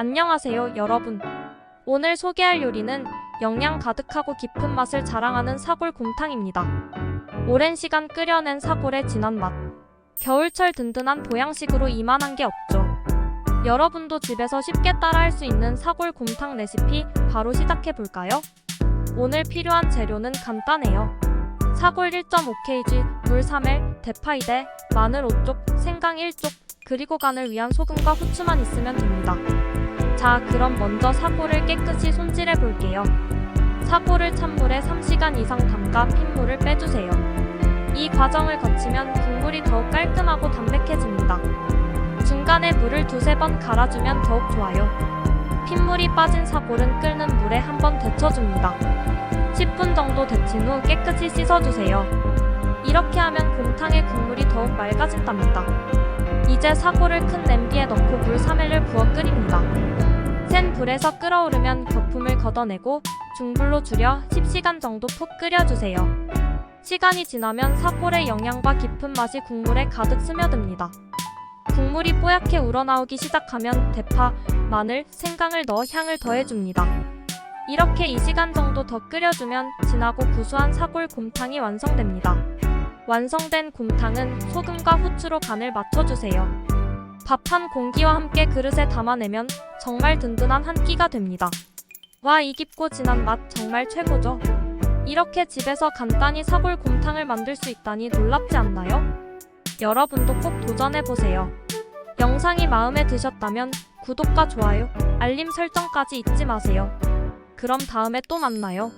안녕하세요, 여러분. 오늘 소개할 요리는 영양 가득하고 깊은 맛을 자랑하는 사골 곰탕입니다. 오랜 시간 끓여낸 사골의 진한 맛. 겨울철 든든한 보양식으로 이만한 게 없죠. 여러분도 집에서 쉽게 따라할 수 있는 사골 곰탕 레시피 바로 시작해 볼까요? 오늘 필요한 재료는 간단해요. 사골 1.5kg, 물 3일, 대파 2대, 마늘 5쪽, 생강 1쪽, 그리고 간을 위한 소금과 후추만 있으면 됩니다. 자, 그럼 먼저 사골을 깨끗이 손질해 볼게요. 사골을 찬물에 3시간 이상 담가 핏물을 빼주세요. 이 과정을 거치면 국물이 더욱 깔끔하고 담백해집니다. 중간에 물을 두세 번 갈아주면 더욱 좋아요. 핏물이 빠진 사골은 끓는 물에 한번 데쳐줍니다. 10분 정도 데친 후 깨끗이 씻어주세요. 이렇게 하면 곰탕의 국물이 더욱 맑아진답니다. 이제 사골을 큰 냄비에 넣고 물 3회를 부어 끓입니다. 센 불에서 끓어오르면 거품을 걷어내고 중불로 줄여 10시간 정도 푹 끓여주세요. 시간이 지나면 사골의 영양과 깊은 맛이 국물에 가득 스며듭니다. 국물이 뽀얗게 우러나오기 시작하면 대파, 마늘, 생강을 넣어 향을 더해줍니다. 이렇게 2시간 정도 더 끓여주면 진하고 구수한 사골 곰탕이 완성됩니다. 완성된 곰탕은 소금과 후추로 간을 맞춰주세요. 밥 한 공기와 함께 그릇에 담아내면 정말 든든한 한 끼가 됩니다. 와, 이 깊고 진한 맛 정말 최고죠? 이렇게 집에서 간단히 사골 곰탕을 만들 수 있다니 놀랍지 않나요? 여러분도 꼭 도전해보세요. 영상이 마음에 드셨다면 구독과 좋아요, 알림 설정까지 잊지 마세요. 그럼 다음에 또 만나요.